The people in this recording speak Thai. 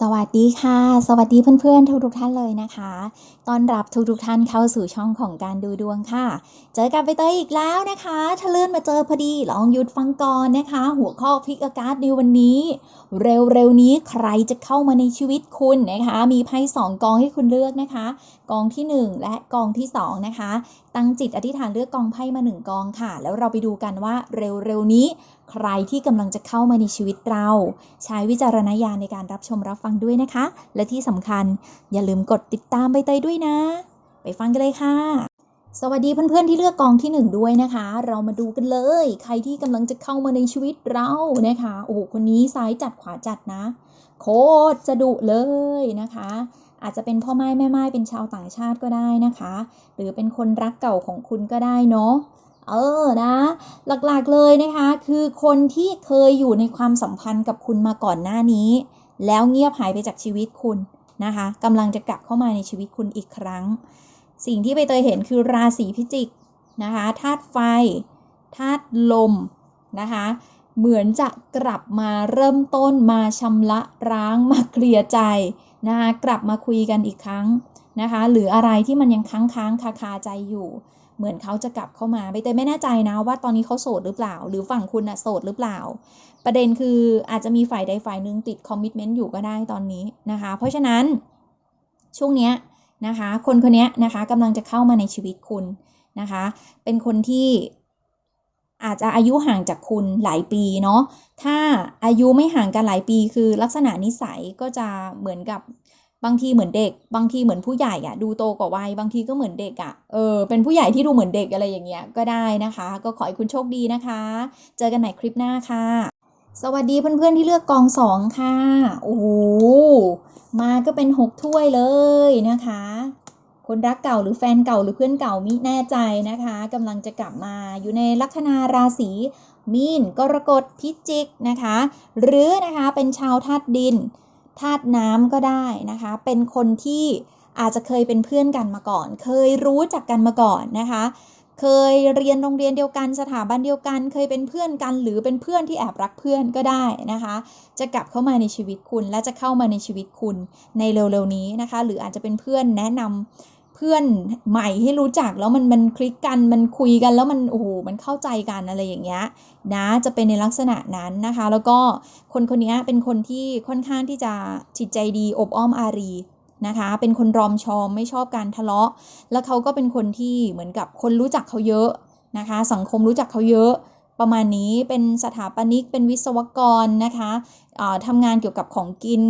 สวัสดีค่ะ สวัสดีเพื่อนๆทุกๆท่านเลยนะคะต้อนรับทุกๆท่านเข้าสู่ช่องของการดูดวงค่ะ เจอกับใบเตยอีกแล้วนะคะถ้าเลื่อนมาเจอพอดีลองหยุดฟังก่อนนะคะ หัวข้อพลิกอากาศในวันนี้ เร็วๆนี้ใครจะเข้ามาในชีวิตคุณนะคะ มีไพ่สองกองให้คุณเลือกนะคะ กองที่ 1 และกองที่2นะคะ ตั้งจิตอธิษฐานเลือกกองไพ่มา1กองค่ะ แล้วเราไปดูกันว่าเร็วๆนี้ ใครที่กำลังจะเข้ามาในชีวิตเรา ใช้วิจารณญาณในการรับชมรับฟังด้วยนะคะ และที่สำคัญอย่าลืมกดติดตามใบเตยด้วยนะ ไปฟังกันเลยค่ะ สวัสดีเพื่อนๆที่เลือกกองที่หนึ่งด้วยนะคะ เรามาดูกันเลย ใครที่กำลังจะเข้ามาในชีวิตเรานะคะโอ้โหคนนี้ซ้ายจัดขวาจัดนะ โคตรจะดุเลยนะคะ อาจจะเป็นพ่อไม้แม่ไม้เป็นชาวต่างชาติก็ได้นะคะ หรือเป็นคนรักเก่าของคุณก็ได้เนาะเออนะ หลักๆเลยนะคะ คือคนที่เคยอยู่ในความสัมพันธ์กับคุณมาก่อนหน้านี้ แล้วเงียบหายไปจากชีวิตคุณนะคะกำลังจะกลับเข้ามาในชีวิตคุณอีกครั้ง สิ่งที่ใบเตยเห็นคือราศีพิจิกนะคะธาตุไฟธาตุลมนะคะ เหมือนจะกลับมาเริ่มต้นมาชำระร้างมาเคลียร์ใจ นะคะกลับมาคุยกันอีกครั้งนะคะ หรืออะไรที่มันยังค้างค้างคาคาใจอยู่ เหมือนเขาจะกลับเข้ามาใบเตยไม่แน่ใจนะว่าตอนนี้เขาโสดหรือเปล่า หรือฝั่งคุณอะโสดหรือเปล่า ประเด็นคืออาจจะมีฝ่ายใดฝ่ายหนึ่งติดคอมมิชเมนต์อยู่ก็ได้ตอนนี้นะคะ เพราะฉะนั้นช่วงเนี้ยนะคะ คนคนนี้นะคะกำลังจะเข้ามาในชีวิตคุณนะคะ เป็นคนที่ อาจจะอายุห่างจากคุณหลายปีเนาะถ้าอายุไม่ห่างกันหลายปีคือลักษณะนิสัยก็จะเหมือนกับบางทีเหมือนเด็ก บางทีเหมือนผู้ใหญ่อะดูโตกว่าวัยบางทีก็เหมือนเด็กอะเออเป็นผู้ใหญ่ที่ดูเหมือนเด็กอะไรอย่างเงี้ยก็ได้นะคะ ก็ขอให้คุณโชคดีนะคะ เจอกันใหม่คลิปหน้าค่ะสวัสดีเพื่อนๆที่เลือกกองสองค่ะ โอ้โห มาก็เป็นหกถ้วยเลยนะคะ คนรักเก่าหรือแฟนเก่าหรือเพื่อนเก่ามิแน่ใจนะคะกำลังจะกลับมาอยู่ในลัคนาราศีมีนกรกฎพิจิกนะคะ หรือนะคะเป็นชาวธาตุดินธาตุน้ำก็ได้นะคะ เป็นคนที่อาจจะเคยเป็นเพื่อนกันมาก่อน เคยรู้จักกันมาก่อนนะคะ เคยเรียนโรงเรียนเดียวกันสถาบันเดียวกัน เคยเป็นเพื่อนกัน หรือเป็นเพื่อนที่แอบรักเพื่อนก็ได้นะคะ จะกลับเข้ามาในชีวิตคุณ และจะเข้ามาในชีวิตคุณในเร็วๆนี้นะคะ หรืออาจจะเป็นเพื่อนแนะนำเพื่อนใหม่ให้รู้จักแล้วมันมันคลิกกันมันคุยกันแล้วมันโอ้โหมันเข้าใจกันอะไรอย่างเงี้ยนะจะเป็นในลักษณะนั้นนะคะ แล้วก็คนคนนี้เป็นคนที่ค่อนข้างที่จะจิตใจดีอบอ้อมอารี นะคะ เป็นคนรอมชอมไม่ชอบการทะเลาะ แล้วเขาก็เป็นคนที่เหมือนกับคนรู้จักเขาเยอะนะคะ สังคมรู้จักเขาเยอะ ประมาณนี้เป็นสถาปนิกเป็นวิศวกรนะคะทำงานเกี่ยวกับของกิน